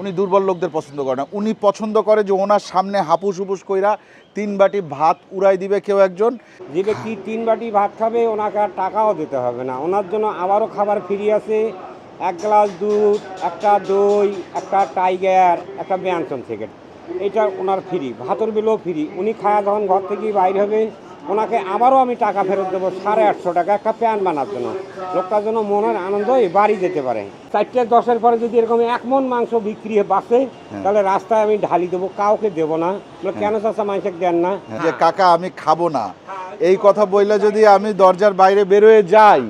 উনি দুর্বল লোকদের পছন্দ করে না। উনি পছন্দ করে যে ওনার সামনে হাপুস হুপুস কইরা তিন বাটি ভাত উড়াই দিবে কেউ একজন। যে ব্যক্তি তিন বাটি ভাত খাবে, ওনাকে আর টাকাও দিতে হবে না। ওনার জন্য আবারও খাবার ফ্রি আছে। এক গ্লাস দুধ, একটা দই, একটা টাইগার, একটা ব্যঞ্জন থেকে এটা ওনার ফ্রি, ভাতর বিলও ফ্রি। উনি খায়া যখন ঘর থেকে বাইর হবে ওনাকে আবারও আমি টাকা ফেরত দেবো সাড়ে আটশো টাকা একটা প্যান বানার জন্য। লোকটার জন্য মনের আনন্দ এই বাড়ি যেতে পারে। চারটে দশের পরে যদি এরকম এক মন মাংস বিক্রি হয়ে বাসে তাহলে রাস্তায় আমি ঢালি দেবো কাউকে দেবো না। কেন চাষা মানুষকে দেন না? যে কাকা আমি খাব না। এই কথা বললে যদি আমি দরজার বাইরে বেরোয় যাই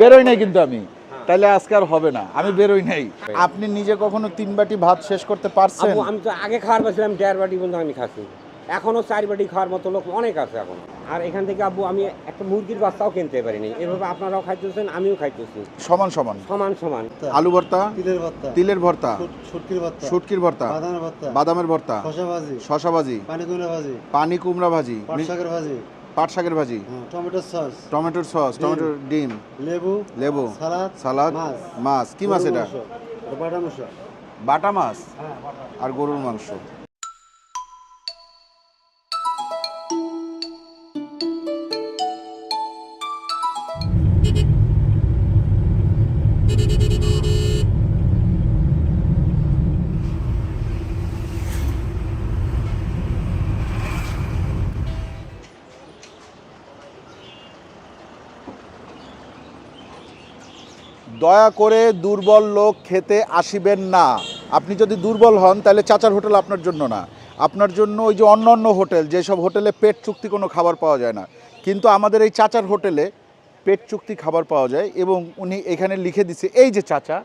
বেরোই নাই কিন্তু আমি। তাহলে আজকে আর হবে না আমি বেরোই নাই। আপনি নিজে কখনো তিন বাটি ভাত শেষ করতে পারছেন? আমি তো আগে খাওয়ার পাচ্ছিলাম দেড় বাটি পর্যন্ত আমি খাচ্ছি। এখনও চার বাটি খাওয়ার মতো লোক অনেক আছে এখন। আর এখান থেকে আব্বু আমি একটা মুরগির বাচ্চাও কিনতে পারিনি। এভাবে আপনারাও খাইতেছেন আমিও খাইতেছি। সমান সমান? সমান সমান। আলু ভর্তা? তিলের ভর্তা। তিলের ভর্তা? শুট- শুটকির ভর্তা। শুটকির ভর্তা? বাদামের ভর্তা। বাদামের ভর্তা? শসা ভাজি। শশা ভাজি? পানি কুমড়া ভাজি। পানি কুমড়া ভাজি? শাকের ভাজি। পাট শাকের ভাজি? হ্যাঁ, টমেটো সস। টমেটোর সস টমেটোর ডিম। লেবু। লেবু। সালাদ। সালাদ। মাছ। মাছ। কি মাছ এটা? বাটা মাংস। বাটা মাছ? হ্যাঁ আর গরুর মাংস? দয়া করে দুর্বল লোক খেতে আসিবেন না। আপনি যদি দুর্বল হন, তাহলে চাচার হোটেল আপনার জন্য না। আপনার জন্য ওই যে অন্য অন্য হোটেল, যেসব হোটেলে পেট চুক্তি কোনো খাবার পাওয়া যায় না। কিন্তু আমাদের এই চাচার হোটেলে পেট চুক্তি খাবার পাওয়া যায় এবং উনি এখানে লিখে দিছে, এই যে চাচা,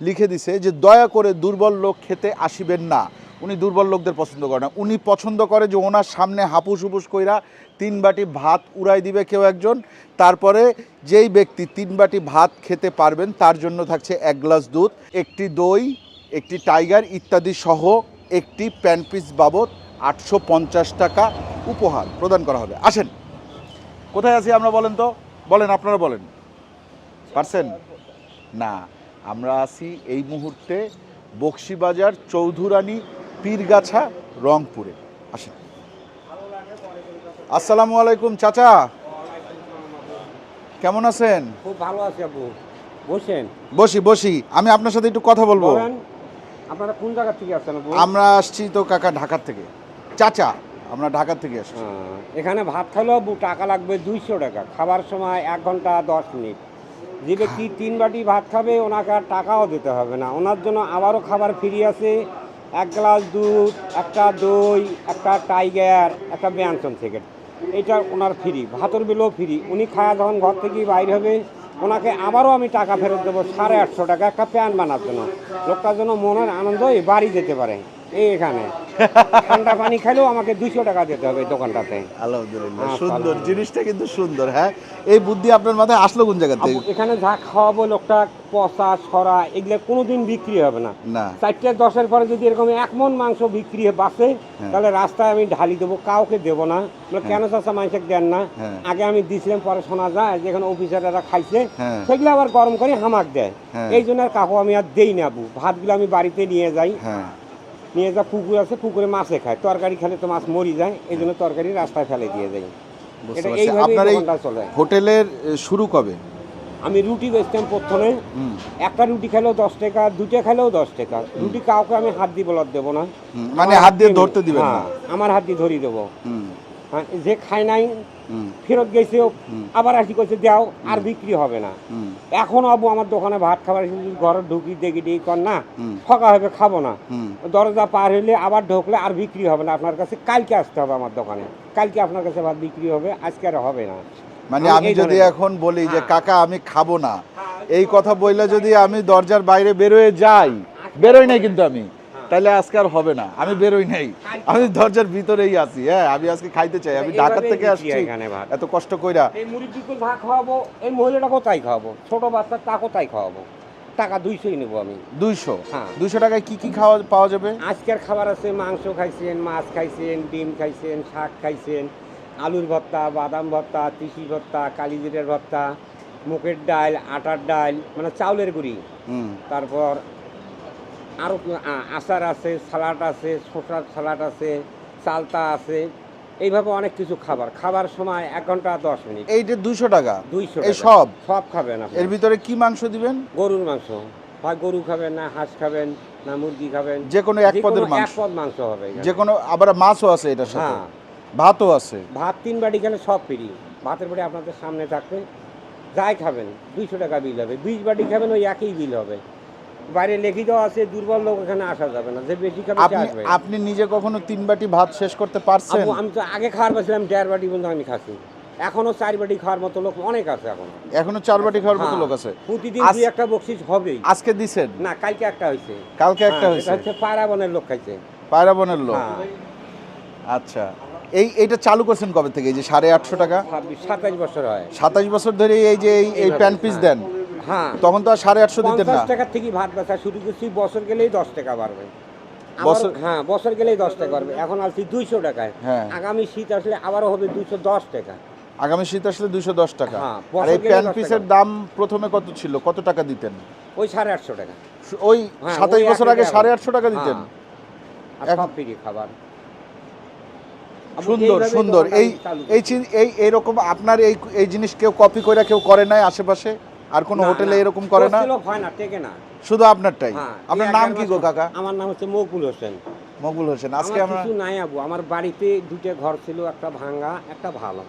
লিখে দিছে যে দয়া করে দুর্বল লোক খেতে আসিবেন না। উনি দুর্বল লোকদের পছন্দ করে না। উনি পছন্দ করে যে ওনার সামনে হাপুস হুপুস কইরা তিন বাটি ভাত উড়াই দিবে কেউ একজন। তারপরে যেই ব্যক্তি তিন বাটি ভাত খেতে পারবেন, তার জন্য থাকছে এক গ্লাস দুধ, একটি দই, একটি টাইগার ইত্যাদি সহ একটি প্যান পিস বাবদ আটশো পঞ্চাশ টাকা উপহার প্রদান করা হবে। আসেন, কোথায় আছি আমরা বলেন তো? বলেন, আপনারা বলেন। পারছেন? না, আমরা আছি এই মুহূর্তে বক্সিবাজার চৌধুরানী পীরগাছা রংপুরে। আসেন। আসসালামু আলাইকুম চাচা। কেমন আছেন? খুব ভালো আছি আপু। বসেন। বসি বসি। আমি আপনার সাথে একটু কথা বলব। আপনারা কোন জায়গা থেকে আসছেন আমরা আসছি তো কাকা ঢাকার থেকে। চাচা আমরা ঢাকার থেকে আসছি। এখানে ভাত আব্বু টাকা লাগবে দুইশো টাকা। খাবার সময় এক ঘণ্টা দশ মিনিট। যে ব্যক্তি তিন বাটি ভাত খাবে ওনাকে আর টাকাও দিতে হবে না। ওনার জন্য আবারও খাবার ফ্রি আছে। এক গ্লাস দুধ একটা দই একটা টাইগার একটা ব্যঞ্জন থেকে। এটা ওনার ফ্রি, ভাতর বিলও ফ্রি। উনি খায়া যখন ঘর থেকে বাইর হবে, ওনাকে আবারও আমি টাকা ফেরত দেবো সাড়ে আটশো টাকা, একটা প্যান্ট বানার জন্য। লোকটার জন্য মনের আনন্দ এই বাড়ি যেতে পারে। এখানে ঠান্ডা পানি খাইলেও আমাকে দুশো টাকা দিতে হবে দোকানটাতে। আলহামদুলিল্লাহ আচ্ছা, সুন্দর। জিনিসটা কিন্তু সুন্দর হ্যাঁ? এই বুদ্ধি আপনার মাথায় আসলো কোন জায়গা থেকে? এখানে যা খাওয়াবো লোকটা পচা সরা এগুলো কোনোদিন বিক্রি হবে না। চারটে দশের পরে যদি এরকম এক মন মাংস বিক্রি হয়ে বাসে হ্যাঁ। তাহলে রাস্তায় আমি ঢালি দেবো কাউকে দেবো না। কেন চাষা মানুষকে দেন না? হ্যাঁ। আগে আমি দিছিলাম পরে শোনা যায় যেখানে অফিসাররা খাইছে। হ্যাঁ। সেগুলো আবার গরম করে হামাক দেয়। হ্যাঁ। এই জন্য কাকু আমি আর দেই না ভাতগুলো আমি বাড়িতে নিয়ে যাই। হ্যাঁ। নিয়ে যা পুকুর আছে পুকুরে মাছে খায়। তরকারি খেলে তো মাছ মরি যায় এই জন্য তরকারি রাস্তায় ফেলে দিয়ে যায় এটা আপনার এই চলে। হোটেলের শুরু কবে? আমি রুটি বেচতাম প্রথমে। একটা রুটি খেলেও দশ টাকা দুটো খেলেও দশ টাকা। রুটি কাউকে আমি হাত দিয়ে বলার দেবো না। মানে হাত দিয়ে ধরতে দিবেন না। হ্যাঁ, আমার হাত দিয়ে ধরিয়ে দেবো। যে খায় নাই ফেরত গেছে আবার আসি করছে দাও আর বিক্রি হবে না। এখন আবু আমার দোকানে ভাত খাবার ঘরে ঢুকি দেখি দেখি কর না। ফাঁকা হবে খাব না। দরজা পার হইলে আবার ঢুকলে আর বিক্রি হবে না। আপনার কাছে কালকে আসতে হবে আমার দোকানে। কালকে আপনার কাছে ভাত বিক্রি হবে আজকে আর হবে না। মানে আমি যদি এখন বলি যে হ্যাঁ। কাকা আমি খাব না। এই কথা বললে যদি আমি দরজার বাইরে বেরোয় যাই বেরোই নাই কিন্তু আমি। তাহলে আজকে আর হবে না। আমি বেরোই নাই। আমি দরজার ভিতরেই আছি হ্যাঁ আমি আজকে খাইতে চাই। আমি ঢাকার থেকে আসছি এখানে ভাত। এত কষ্ট কইরা। এই মুরগিকে যা খাওয়াবো এই মহিলাটা কোথায় খাওয়াবো? ছোট বাচ্চা তা কোথায় খাওয়াবো? টাকা দুইশোই নেব আমি। দুইশো? হ্যাঁ। দুইশো টাকায় কি কি খাওয়া পাওয়া যাবে? আজকের খাবার আছে মাংস খাইছেন মাছ খাইছেন ডিম খাইছেন শাক খাইছেন আলুর ভর্তা বাদাম ভর্তা তিসি ভর্তা কালিজিরের ভর্তা মুখের ডাল আটার ডাল মানে চাউলের গুঁড়ি। হুম। তারপর আরও আচার আছে সালাড আছে শসার সালাড আছে চালতা আছে এইভাবে অনেক কিছু খাবার। খাবার সময় এক ঘণ্টা দশ মিনিট। এইটা দুশো টাকা? দুইশো এই সব? সব খাবেন এর ভিতরে কি মাংস দিবেন? গরুর মাংস। হয় গরু খাবেন না হাঁস খাবেন না মুরগি খাবেন। যে কোনো এক পদের মাংস। এক পদ মাংস হবে যে কোনো আবার মাছও আছে এটার সাথে। হ্যাঁ। ভাতও আছে। ভাত তিন বাটি খেলে সব ফ্রি। ভাতের বাড়ি আপনাদের সামনে থাকবে। যাই খাবেন দুইশো টাকা বিল হবে। বিশ বাটি খাবেন ওই একই বিল হবে। বাইরে লেখি দেওয়া আছে দুর্বল লোক এখানে আসা যাবে না যে বেশি খাবে আসবে। আপনি নিজে কখনো তিন বাটি ভাত শেষ করতে পারছেন? আমি তো আগে খাওয়ার পাচ্ছিলাম দেড় বাটি পর্যন্ত আমি খাচ্ছি। এখনও চার বাটি খাওয়ার মতো লোক অনেক আছে এখন। এখনও চার বাটি খাওয়ার মতো হ্যাঁ, লোক আছে। প্রতিদিন দুই একটা বকশিস হবেই। আজকে দিছেন? না কালকে একটা হয়েছে। কালকে একটা হ্যাঁ, হয়েছে? এটা হচ্ছে পায়রাবনের লোক খাইছে। পায়রা বনের লোক? হ্যাঁ। আচ্ছা। এই এইটা চালু করছেন কবে থেকে? এই যে সাড়ে আটশো টাকা? সাতাইশ বছর হয়। সাতাশ বছর ধরে এই যে এই- এইভাবে, পিস। দেন। তখন তো আর সাড়ে আটশো দিতেন পঞ্চাশ না টাকার থেকে ভাত বেচা শুরু করছি বছর গেলেই দশ টাকা বাড়বে। বছর- হ্যাঁ বছর গেলেই দশ টাকা বাড়বে। এখন আসছি দুইশো টাকায়। হ্যাঁ। আগামী শীত আসলে আবারও হবে দুইশো দশ টাকা। আগামী শীত আসলে দুইশো দশ টাকা। হ্যাঁ, আর এই প্যান পিসের দাম প্রথমে কত ছিল? কত টাকা দিতেন? ওই সাড়ে আটশো টাকা। ওই হ্যাঁ, সাতাশ বছর আগে সাড়ে আটশো টাকা দিতেন। হ্যাঁ। এখন- খাবার। সুন্দর সুন্দর। এই এই। এই এরকম আপনার এই এই জিনিস কেউ কপি করে কেউ করে নাই আশেপাশে? আর কোনো হোটেলে এরকম করে না? হয় না টেকে না। শুধু আপনারটাই? হ্যাঁ, আপনার নাম কি গো কাকা? আমার নাম হচ্ছে মকবুল হোসেন। মকবুল হোসেন আজকে আমরা কিছু নাই আবু আমার বাড়িতে দুটো ঘর ছিল একটা ভাঙা একটা ভালো।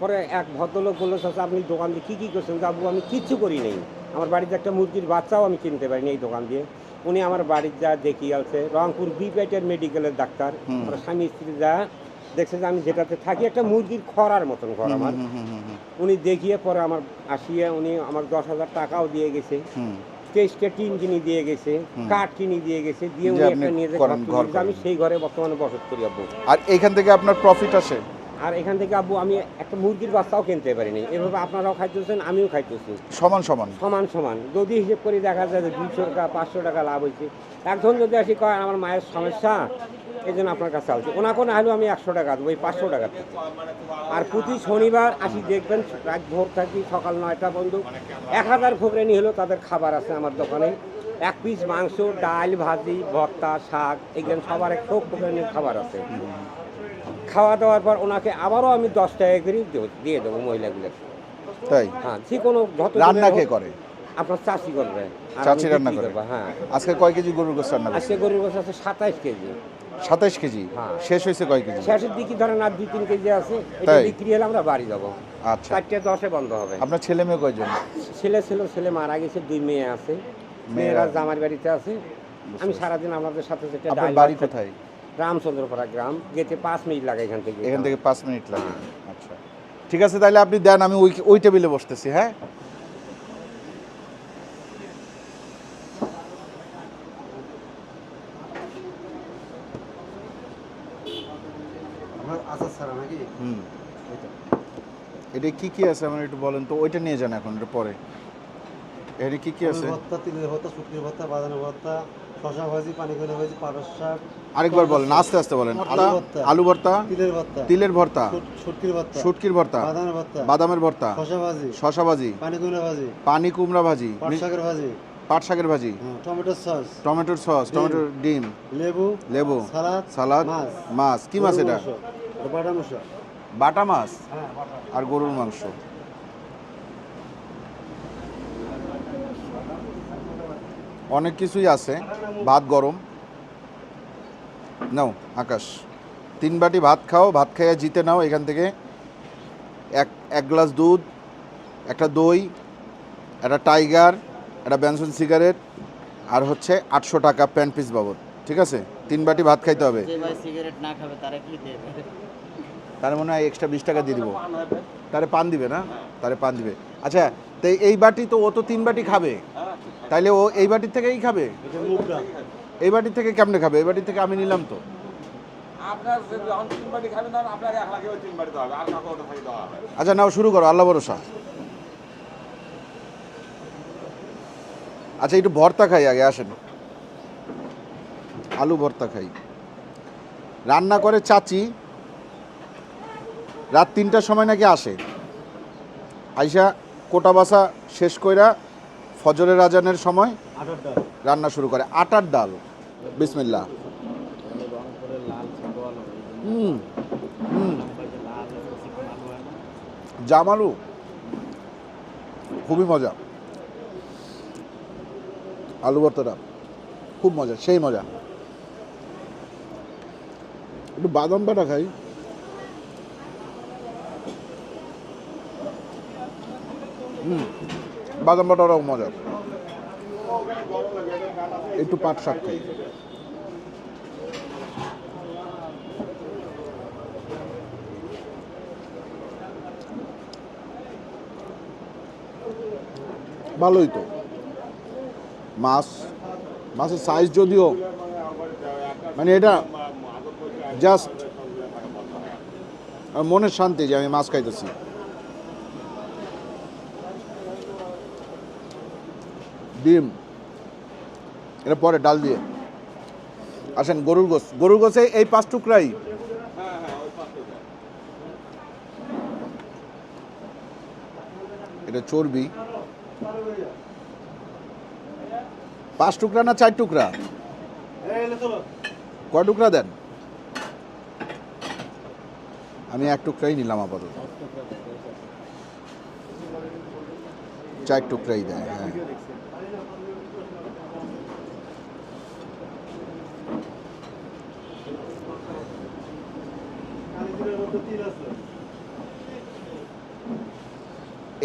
পরে এক ভদ্রলোক বলল চাচা আপনি দোকান দিয়ে কী কী করছেন? আবু আমি কিচ্ছু করি নাই। আমার বাড়িতে একটা মুরগির বাচ্চাও আমি কিনতে পারিনি এই দোকান দিয়ে। উনি আমার বাড়ির যা দেখিয়ে আছে রংপুর বি পেটের মেডিকেলের ডাক্তার। আমার স্বামী স্ত্রী যা দেখছে যে আমি যেটাতে থাকি একটা মুরগির খরার মতন ঘর আমার। উনি দেখিয়ে পরে আমার আসিয়ে উনি আমার দশ হাজার টাকাও দিয়ে গেছে। টেস্টে টিন কিনে দিয়ে গেছে কাঠ কিনে দিয়ে গেছে দিয়ে উনি একটা নিয়ে ঘর আমি সেই ঘরে বর্তমানে বসত করি আব্বু। আর এইখান থেকে আপনার প্রফিট আসে? আর এখান থেকে আব্বু আমি একটা মুরগির বাচ্চাও কিনতে পারিনি। এভাবে আপনারাও খাইতেছেন আমিও খাইতেছি। সমান সমান? সমান সমান। যদি হিসেব করে দেখা যায় যে দুইশো টাকা পাঁচশো টাকা লাভ হয়েছে। একজন যদি আসি কয় আমার মায়ের সমস্যা? এই জন্য আপনার কাছে আসছে। ওনাকে না হলেও আমি একশো টাকা দেবো ওই পাঁচশো টাকা থেকে। আর প্রতি শনিবার আসি দেখবেন রাত ভোর থাকি সকাল নয়টা বন্ধু। এক হাজার ফোকরেনি হলেও তাদের খাবার আছে আমার দোকানে। এক পিস মাংস ডাল ভাজি ভর্তা শাক এগুলো সবার এক সব ফোকরেনির খাবার আছে। খাওয়া দাওয়ার পর ওনাকে আবারও আমি দশ টাকা করে দিয়ে দেবো মহিলাগুলোকে। তাই? হ্যাঁ যে কোনো যত রান্না কে করে? আপনার চাষি করবে। চাচি রান্না? করব, হ্যাঁ। আজকে কয় কেজি গরুর গোস্ত রান্না আজকে গরুর গোছ আছে সাতাইশ কেজি। সাতাইশ কেজি? হ্যাঁ। শেষ হয়েছে কয় কেজি? শেষের দিকে ধরেন আর দুই তিন কেজি আছে এটা বিক্রি হলে আমরা বাড়ি যাব। আচ্ছা। চারটে দশে বন্ধ হবে। আপনার ছেলে মেয়ে কয়জন? ছেলে ছিল ছেলে মারা গেছে দুই মেয়ে আছে। মেয়েরা জামার বাড়িতে আছে। আমি সারাদিন আমাদের সাথে ডাল বাড়ি কোথায়? রামচন্দ্রপাড়া গ্রাম যেতে পাঁচ মিনিট লাগে এখান থেকে। এখান থেকে পাঁচ মিনিট লাগে। আচ্ছা। ঠিক আছে তাহলে আপনি দেন আমি ওই ওই টেবিলে বসতেছি হ্যাঁ আমার আচার ছাড়া নাকি হুম এটা এটা কি কি আছে আমার একটু বলেন তো ওইটা নিয়ে যান এখন এটা পরে। এখানে কি কি আছে? ভর্তা তিলের ভর্তা শুটকির ভর্তা বাদামের ভর্তা শশা ভাজি পানি করে ভাজি পালস শাক আরেকবার বলেন আস্তে আস্তে বলেন। আলু ভর্তা। তিলের ভর্তা তিলের ভর্তা শুটকির ভর্তা শুটকির ভর্তা বাদামের ভর্তা বাদামের ভর্তা শশা ভাজি শশা ভাজি পানি কুমড়া ভাজি পানি কুমড়া ভাজি পাট শাকের ভাজি। পাট শাকের ভাজি হ্যাঁ, টমেটোর সস টমেটোর সস টমেটোর ডিম লেবু লেবু সালাদ সালাদ মাছ কি মাছ এটা? এটা বাটা মশলা। বাটা মাছ হ্যাঁ আর গরুর মাংস। অনেক কিছুই আছে। ভাত গরম। নাও আকাশ। তিন বাটি ভাত খাও ভাত খাইয়া জিতে নাও এখান থেকে। এক এক গ্লাস দুধ একটা দই একটা টাইগার একটা ব্যানসন সিগারেট আর হচ্ছে আটশো টাকা প্যান্ট পিস বাবদ। ঠিক আছে? তিন বাটি ভাত খাইতে হবে। তারা মনে হয় এক্সট্রা বিশ টাকা দিয়ে দিব। তারে পান দিবে না? তারে পান দিবে। আচ্ছা তো এই বাটি তো ও তো তিন বাটি খাবে। তাইলে ও এই বাটির থেকেই খাবে? এই বাটির থেকে কেমনে খাবে? এই বাটির থেকে আমি নিলাম তো। আচ্ছা নাও শুরু করো আল্লাহ ভরসা। আচ্ছা একটু ভর্তা খাই আগে আসেন। আলু ভর্তা খাই। রান্না করে চাচি রাত তিনটার সময় নাকি আসে। আইসা কোটা বাসা শেষ কইরা ফজরের আজানের সময় রান্না শুরু করে। আটার ডাল। বিসমিল্লা হুম হুম। জামালু। খুবই মজা। আলু ভর্তাটা খুব মজা সেই মজা। একটু বাদাম বাটা খাই। বাদাম বাটাটাও মজা একটু পাট শাক খাই। ভালোই তো। মাছ, মাছের সাইজ যদিও মানে এটা জাস্ট মনের শান্তি যে আমি মাছ খাইতেছি। ডিম এটা পরে ডাল দিয়ে। আসেন গরুর গোস গরুর গোসে এই পাঁচ টুকরাই। এটা চর্বি। পাঁচ টুকরা না চার টুকরা? কয় টুকরা দেন? আমি এক টুকরাই নিলাম আপাতত। চার টুকরাই দেয় হ্যাঁ।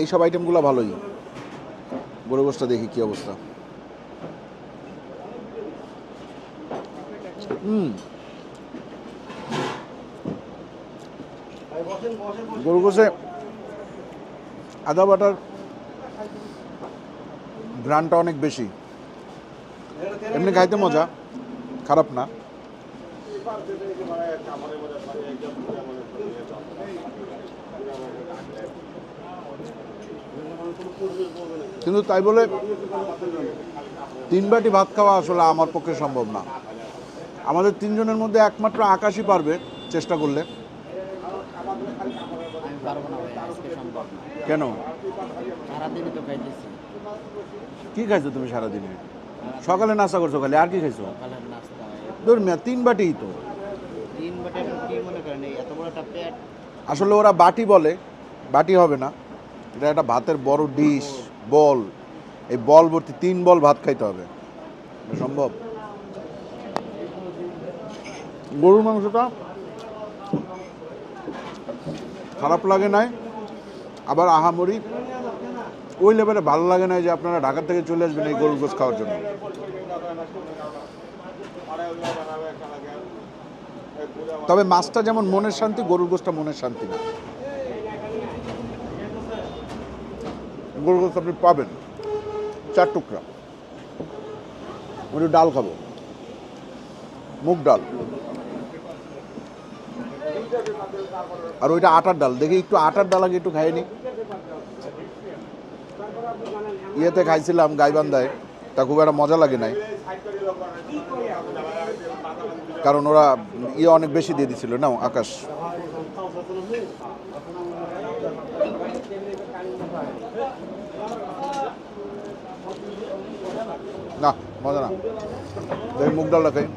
এইসব আইটেমগুলো ভালোই। গরু গোষ্ঠটা দেখি কি অবস্থা। হুম। গরু গোসে আদা, বাটার ঘ্রানটা অনেক বেশি। এমনি খাইতে মজা, খারাপ না। কিন্তু তাই বলে তিন বাটি ভাত খাওয়া আসলে আমার পক্ষে সম্ভব না। আমাদের তিনজনের মধ্যে একমাত্র আকাশই পারবে চেষ্টা করলে। আমি পারব না ভাই আজকে সম্ভব না। কেন? সারাদিনই তো খাইতেছি। কি খাইছো তুমি সারাদিনে? সকালে নাস্তা করছ খালি আর কি খাইছো? সকালের নাস্তা ধর মিয়া তিন তো। বাটে আপনি কি মনে করেন এই এত বড় একটা পেট? আসলে ওরা বাটি বলে বাটি হবে না। এটা একটা ভাতের বড় ডিশ বল। এই বল ভর্তি তিন বল ভাত খাইতে হবে। সম্ভব? গরুর মাংসটা? খারাপ লাগে নাই, আবার আহামরি ওই লেভেলে ভালো লাগে না যে আপনারা ঢাকা থেকে চলে আসবেন এই গরুর গোস খাওয়ার জন্য। তবে মাছটা যেমন মনের শান্তি, গরুর গোসটা মনের শান্তি না। গরুর গোস আপনি পাবেন, চার টুকরা। ডাল খাব, মুগ ডাল। আর ওইটা আটার ডাল। দেখি একটু আটার ডাল আগে একটু খাইনি ইয়েতে খাইছিলাম গাইবান্ধায়। তা খুব একটা মজা লাগে নাই। কারণ ওরা ইয়ে অনেক বেশি দিয়ে দিছিল না, আকাশ। না, মজা না। মুগ ডালটা খাই।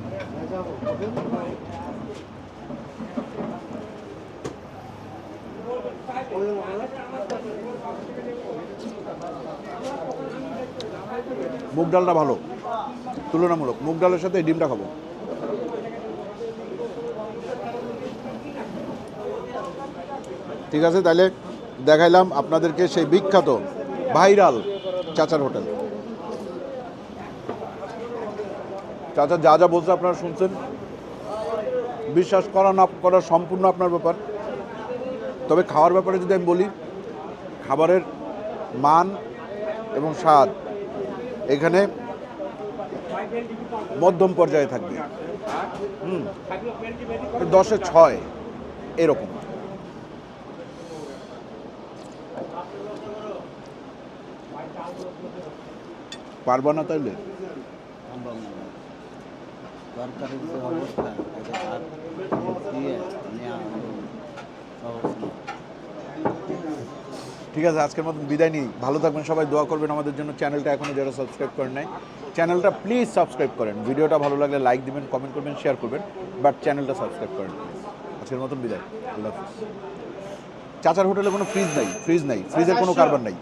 মুগ ডালটা ভালো। তুলনামূলক মুগ ডালের সাথে এই ডিমটা খাব। ঠিক আছে তাহলে দেখাইলাম আপনাদেরকে সেই বিখ্যাত ভাইরাল চাচার হোটেল। চাচা যা যা বলছে আপনারা শুনছেন। বিশ্বাস করা না করা সম্পূর্ণ আপনার ব্যাপার। তবে খাওয়ার ব্যাপারে যদি আমি বলি, খাবারের মান এবং স্বাদ এখানে মধ্যম পর্যায়ে থাকবে। হুম, দশে ছয় এরকম। পারবা না তাইলে। সরকারের যে অবস্থা ঠিক আছে আজকের মতন বিদায় নিই। ভালো থাকবেন সবাই দোয়া করবেন আমাদের জন্য। চ্যানেলটা এখনও যারা সাবস্ক্রাইব করেন নাই চ্যানেলটা প্লিজ সাবস্ক্রাইব করেন। ভিডিওটা ভালো লাগলে লাইক দিবেন কমেন্ট করবেন শেয়ার করবেন বাট চ্যানেলটা সাবস্ক্রাইব করেন আজকের মতন বিদায়। আল্লাহ হাফিজ। চাচার হোটেলে কোনো ফ্রিজ নাই ফ্রিজ নাই ফ্রিজের কোনো কারবার নাই।